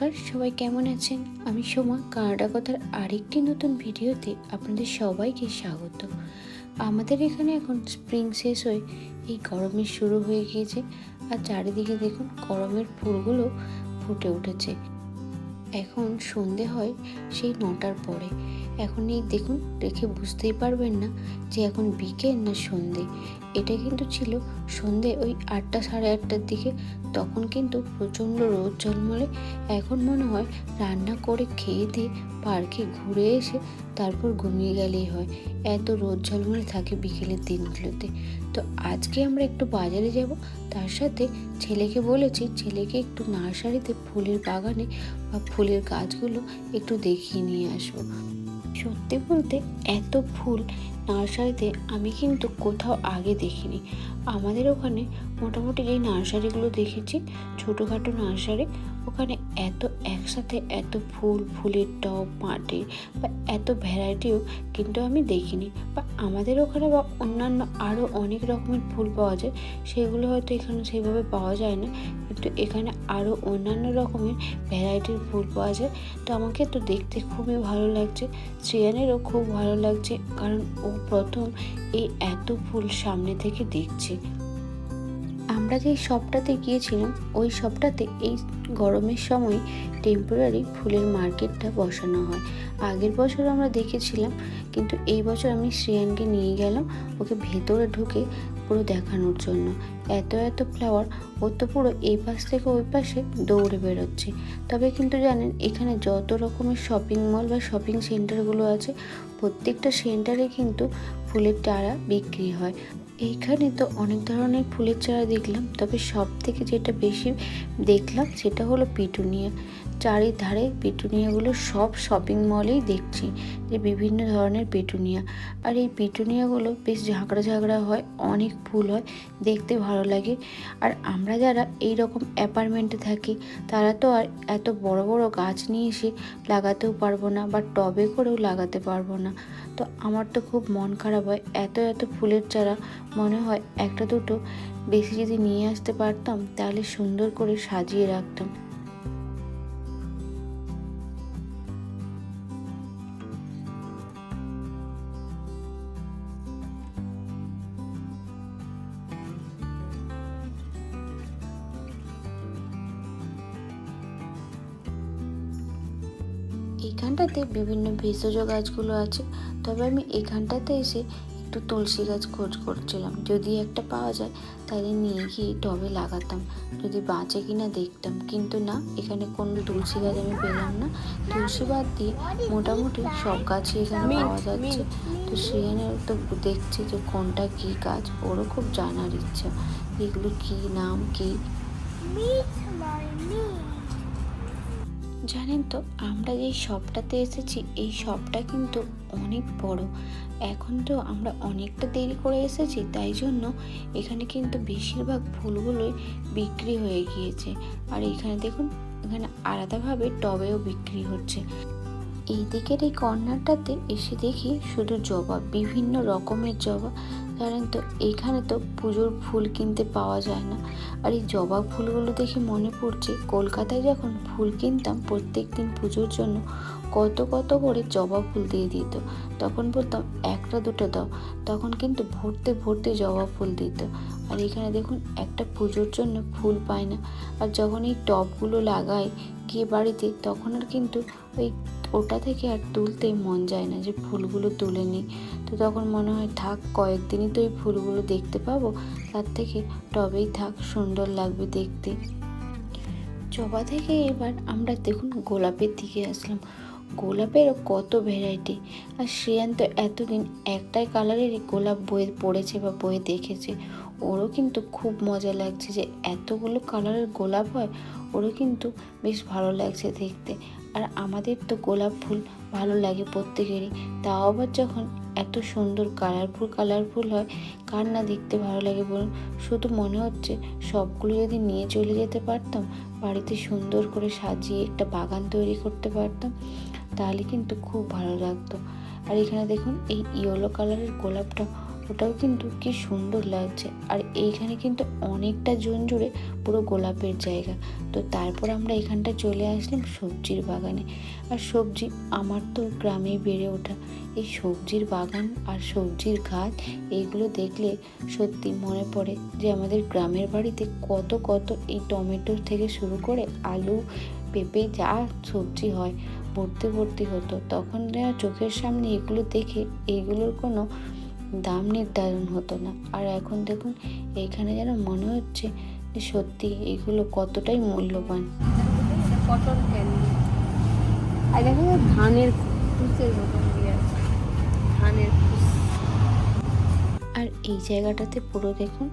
নমস্কার, সবাই কেমন আছেন? আমি সোমা কানাডা কথার আরেকটি নতুন ভিডিওতে আপনাদের সবাইকে স্বাগত। আমাদের এখানে এখন স্প্রিং শেষ হয়ে এই গরমে শুরু হয়ে গিয়েছে। আর চারিদিকে দেখুন গরমের ফুলগুলো ফুটে উঠেছে। এখন সন্ধে হয়, সেই নটার পরে। এখন এই দেখুন, দেখে বুঝতেই পারবেন না যে এখন বিকেল না সন্ধে। এটা কিন্তু ছিল সন্ধে ওই আটটা সাড়ে আটটার দিকে। তখন কিন্তু প্রচণ্ড রোদ ঝলমলে। এখন মনে হয় রান্না করে খেয়ে দিয়ে পার্কে ঘুরে এসে তারপর ঘুমিয়ে গেলেই হয়। এত রোদ ঝলমলে থাকে বিকেলের দিনগুলোতে। তো আজকে আমরা একটু বাজারে যাব। তার সাথে ছেলেকে বলেছি, ছেলেকে একটু নার্সারিতে ফুলের বাগানে বা ফুলের গাছগুলো একটু দেখিয়ে নিয়ে আসব। সত্যি বলতে এত ফুল নার্সারিতে আমি কিন্তু কোথাও আগে দেখিনি। আমাদের ওখানে মোটামুটি যেই নার্সারিগুলো দেখেছি, ছোটোখাটো নার্সারি। ওখানে এত একসাথে এত ফুল, ফুলের টব মাটির বা এত ভ্যারাইটিও কিন্তু আমি দেখিনি। বা আমাদের ওখানে বা অন্যান্য আরও অনেক রকমের ফুল পাওয়া যায়, সেগুলো হয়তো এখানে সেভাবে পাওয়া যায় না। কিন্তু এখানে আরও অন্যান্য রকমের ভ্যারাইটির ফুল পাওয়া যায়। তো আমাকে তো দেখতে খুবই ভালো লাগছে, শ্রেয়ানেরও খুব ভালো লাগছে, কারণ ও প্রথম এই এত ফুল সামনে থেকে দেখছে। আমরা যেই শপটাতে গিয়েছিলাম, ওই শপটাতে এই গরমের সময় টেম্পোরারি ফুলের মার্কেটটা বসানো হয়। আগের বছর আমরা দেখেছিলাম, কিন্তু এই বছর আমি শ্রেয়ানকে নিয়ে গেলাম, ওকে ভেতরে ঢুকে পুরো দেখানোর জন্য। এত এত ফ্লাওয়ার ও তো পুরো এই পাশ থেকে ওই পাশে দৌড়ে বেরোচ্ছে। তবে কিন্তু জানেন, এখানে যত রকমের শপিং মল বা শপিং সেন্টারগুলো আছে, প্রত্যেকটা সেন্টারে কিন্তু ফুলের চারা বিক্রি হয়। এইখানে তো অনেক ধরনের ফুলের চারা দেখলাম, তবে সব থেকে যেটা বেশি দেখলাম সেটা হলো পিটুনিয়া। চারিধারে পিটুনিয়াগুলো সব শপিং মলেই দেখছি, যে বিভিন্ন ধরনের পিটুনিয়া। আর এই পিটুনিয়াগুলো বেশ ঝাঁকড়া ঝাঁকড়া হয়, অনেক ফুল হয়, দেখতে ভালো লাগে। আর আমরা যারা এই রকম অ্যাপার্টমেন্টে থাকি, তারা তো আর এত বড় বড় গাছ নিয়ে এসে লাগাতেও পারব না বা টবে করেও লাগাতে পারব না। তো আমার তো খুব মন খারাপ হয়, এত এত ফুলের চারা, মনে হয় একটা দুটো বেশি যদি নিয়ে আসতে পারতাম, তাহলে সুন্দর করে সাজিয়ে রাখতাম। এইখানটাতে বিভিন্ন ভেষজ গাছগুলো আছে। তবে আমি এখানটাতে এসে একটু তুলসী গাছ খোঁজ করছিলাম। যদি একটা পাওয়া যায় তাহলে নিয়ে গিয়ে টবে লাগাতাম। যদি বাঁচে কিনা দেখতাম। কিন্তু না এখানে কোনো তুলসী গাছ আমি পেলাম না। তুলসী বাদ দিয়ে মোটামুটি সব গাছই এখানে পাওয়া যাচ্ছে। তো সেখানে তো দেখছি যে কোনটা কী গাছ। ওরও খুব জানার ইচ্ছা। এগুলো কী নাম কী? জানেন তো, আমরা যেই শপটাতে এসেছি, এই শপটা কিন্তু অনেক বড়। এখন তো আমরা অনেকটা দেরি করে এসেছি, তাই জন্য এখানে কিন্তু বেশিরভাগ ফুলগুলোই বিক্রি হয়ে গিয়েছে। আর এখানে দেখুন, এখানে আলাদাভাবে টবেও বিক্রি হচ্ছে। এই দিকের এই কর্নারটাতে এসে দেখি শুধু জবা, বিভিন্ন রকমের জবা। জানেন তো, এখানে তো পুজোর ফুল কিনতে পাওয়া যায় না। আর এই জবা ফুলগুলো দেখে মনে পড়ছে, কলকাতায় যখন ফুল কিনতাম প্রত্যেক দিন পুজোর জন্য কত কত করে জবা ফুল দিয়ে দিত। তখন বলতাম, একটা, দুটো দাও। তখন কিন্তু ভরতে ভরতে জবা ফুল দিত। আর এখানে দেখুন, একটা পুজোর জন্য ফুল পায় না। আর যখন এই টবগুলো লাগায় গিয়ে বাড়িতে, তখন আর কিন্তু ওই ওটা থেকে আর তুলতে মন যায় না যে ফুলগুলো তুলে নিই। তো তখন মনে হয়, থাক, কয়েকদিনই তো এই ফুলগুলো দেখতে পাবো। তার থেকে টবেই থাক, সুন্দর লাগবে দেখতে। জবা থেকে এবার আমরা দেখুন গোলাপের দিকে আসলাম। গোলাপেরও কত ভ্যারাইটি। আর শ্রেয়ান তো এতদিন একটাই কালারেরই গোলাপ বইয়ে পড়েছে বা বইয়ে দেখেছে। ওরও কিন্তু খুব মজা লাগছে যে এতগুলো কালারের গোলাপ হয়, ওরও কিন্তু বেশ ভালো লাগছে দেখতে। আর আমাদের তো গোলাপ ফুল ভালো লাগে প্রত্যেকেরই। তাও আবার যখন এত সুন্দর কালারফুল কালারফুল হয়, কার না দেখতে ভালো লাগে বলুন? শুধু মনে হচ্ছে সবগুলো যদি নিয়ে চলে যেতে পারতাম, বাড়িতে সুন্দর করে সাজিয়ে একটা বাগান তৈরি করতে পারতাম, তাহলে কিন্তু খুব ভালো লাগতো। আর এখানে দেখুন, এই ইয়েলো কালারের গোলাপটা ওটাও কিন্তু কি সুন্দর লাগছে। আর এইখানে কিন্তু অনেকটা জন জুড়ে পুরো গোলাপের জায়গা। তো তারপর আমরা এখানটা চলে আসলাম সবজির বাগানে। আর সবজি আমার তো গ্রামেই বেড়ে ওঠা। এই সবজির বাগান আর সবজির গাছ এইগুলো দেখলে সত্যি মনে পড়ে যে আমাদের গ্রামের বাড়িতে কত কত এই টমেটো থেকে শুরু করে আলু, পেঁপে যা সবজি হয়, ভর্তি ভর্তি হতো। তখন চোখের সামনে এগুলো দেখে এইগুলোর কোনো দাম নির্ধারণ হতো না। আর এখন দেখুন, এখানে যেন মনে হচ্ছে যে সত্যি এগুলো কতটাই মূল্যবান। আর ধানের ধানের এই জায়গাটাতে পুরো দেখুন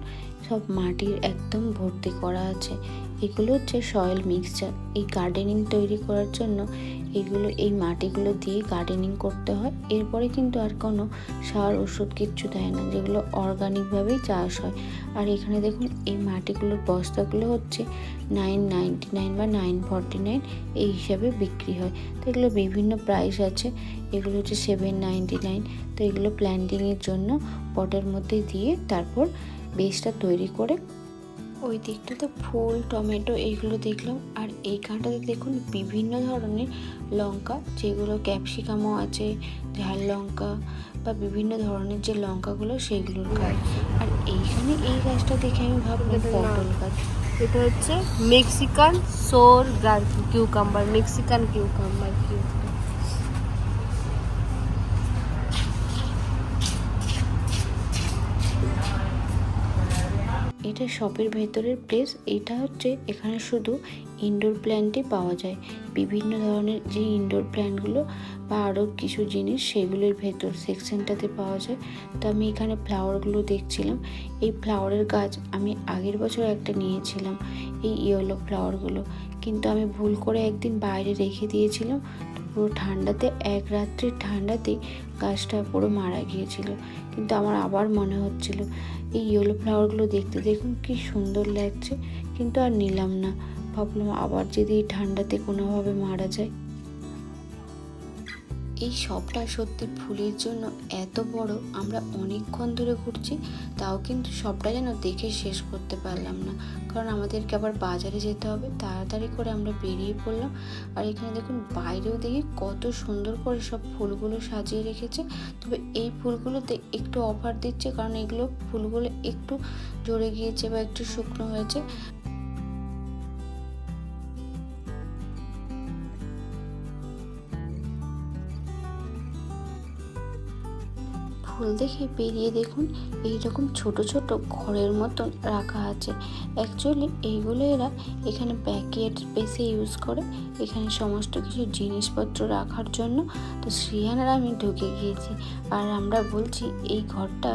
সব মাটির একদম ভর্তি করা আছে। এগুলো হচ্ছে সয়েল মিক্সচার এই গার্ডেনিং তৈরি করার জন্য এগুলো, এই মাটিগুলো দিয়ে গার্ডেনিং করতে হয়। এরপরে কিন্তু আর কোনো সার, ওষুধ কিচ্ছু দেয় না, যেগুলো অর্গানিকভাবেই চাষ হয়। আর এখানে দেখুন এই মাটিগুলোর বস্তাগুলো হচ্ছে নাইন নাইনটি নাইন বা নাইন ফর্টি নাইন এই হিসাবে বিক্রি হয়। তো এগুলো বিভিন্ন প্রাইস আছে। এগুলো হচ্ছে সেভেন নাইনটি নাইন তো এগুলো প্ল্যান্টিংয়ের জন্য পটের মধ্যে দিয়ে তারপর বেসটা তৈরি করে ওই দিকটাতে ফুল টমেটো এইগুলো দেখলাম। আর এইখানটাতে দেখুন বিভিন্ন ধরনের লঙ্কা যেগুলো ক্যাপসিকামও আছে ঝাল লঙ্কা বা বিভিন্ন ধরনের যে লঙ্কাগুলো সেইগুলোর গাছ। আর এইখানে এই গাছটা দেখে আমি ভাবলাম পটল গাছ। এটা হচ্ছে Mexican sour cucumber Mexican cucumber cucumber এটা শপের ভেতরের প্লেস এটা হচ্ছে এখানে শুধু ইনডোর প্ল্যান্টই পাওয়া যায়। বিভিন্ন ধরনের যে ইনডোর প্ল্যান্টগুলো বা আরও কিছু জিনিস সেগুলোর ভেতর সেকশনটাতে পাওয়া যায়। তো আমি এখানে ফ্লাওয়ারগুলো দেখছিলাম। এই ফ্লাওয়ারের গাছ আমি আগের বছর একটা নিয়েছিলাম, এই ইয়েলো ফ্লাওয়ারগুলো কিন্তু আমি ভুল করে একদিন বাইরে রেখে দিয়েছিলাম। পুরো ঠান্ডাতে, এক রাত্রির ঠান্ডাতেই গাছটা পুরো মারা গিয়েছিল। কিন্তু আমার আবার মনে হচ্ছিল, এই ইয়েলো ফ্লাওয়ারগুলো দেখতে দেখুন কি সুন্দর লাগছে। কিন্তু আর নিলাম না। ভাবলাম আবার যদি ঠান্ডাতে কোনোভাবে মারা যায়। এই সবটা সত্যি ফুলের জন্য এত বড়, আমরা অনেকক্ষণ ধরে ঘুরছি, তাও কিন্তু সবটা যেন দেখে শেষ করতে পারলাম না। কারণ আমাদেরকে আবার বাজারে যেতে হবে, তাড়াতাড়ি করে আমরা বেরিয়ে পড়লাম। আর এখানে দেখুন, বাইরেও দেখি কত সুন্দর করে সব ফুলগুলো সাজিয়ে রেখেছে। তবে এই ফুলগুলোতে একটু অফার দিচ্ছে, কারণ এগুলো ফুলগুলো একটু জড়ে গিয়েছে বা একটু শুকনো হয়েছে। ফুল দেখে বেরিয়ে দেখুন, এইরকম ছোট ছোট ঘরের মতন রাখা আছে। অ্যাকচুয়ালি এইগুলো এরা এখানে প্যাকেট বেশি ইউজ করে। এখানে সমস্ত কিছু জিনিসপত্র রাখার জন্য। তো শ্রিয়ান আর আমি ঢুকে গিয়েছি। আর আমরা বলছি, এই ঘরটা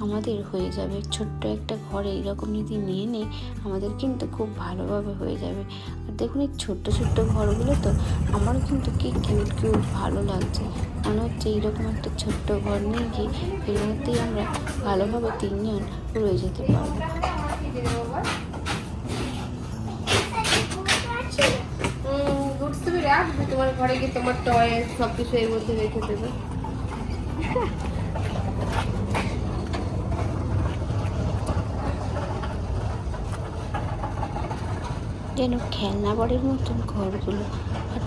আমাদের হয়ে যাবে। ছোট্ট একটা ঘর এইরকম যদি নিয়ে নেই, আমাদের কিন্তু খুব ভালোভাবে হয়ে যাবে। আর দেখুন এই ছোট্ট ছোট্ট ঘরগুলো তো আমারও কিন্তু কি কিউট কিউট ভালো লাগছে। মনে হচ্ছে এইরকম একটা ছোট্ট ঘর নিয়ে গিয়ে এর মধ্যেই আমরা ভালোভাবে তিনজন রয়ে যেতে পারব। রাখবে তোমার ঘরে গিয়ে তোমার টয় সব কিছু এর মধ্যে রেখে দেবে। যেন খেলনা বাড়ির মতন ঘরগুলো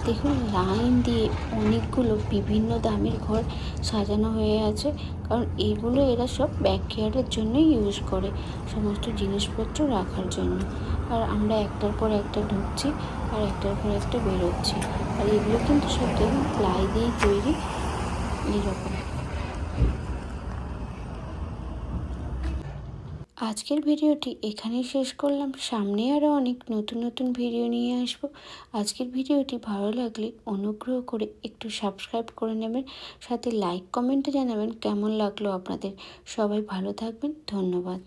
দেখুন, লাইন দিয়ে অনেকগুলো বিভিন্ন দামের ঘর সাজানো হয়ে আছে। কারণ এগুলো এরা সব ব্যাকয়ার্ডের জন্যই ইউজ করে সমস্ত জিনিসপত্র রাখার জন্য। আর আমরা একটার পর একটা ঢুকছি আর একটার পর একটা বেরোচ্ছি। আর এগুলো কিন্তু সব দেখুন প্লাই দিয়েই তৈরি। এইরকম। আজকের ভিডিওটি এখানেই শেষ করলাম। সামনে আরও অনেক নতুন নতুন ভিডিও নিয়ে আসব। আজকের ভিডিওটি ভালো লাগলে অনুগ্রহ করে একটু সাবস্ক্রাইব করে নেবেন, সাথে লাইক কমেন্টে জানাবেন কেমন লাগল আপনাদের। সবাই ভালো থাকবেন, ধন্যবাদ।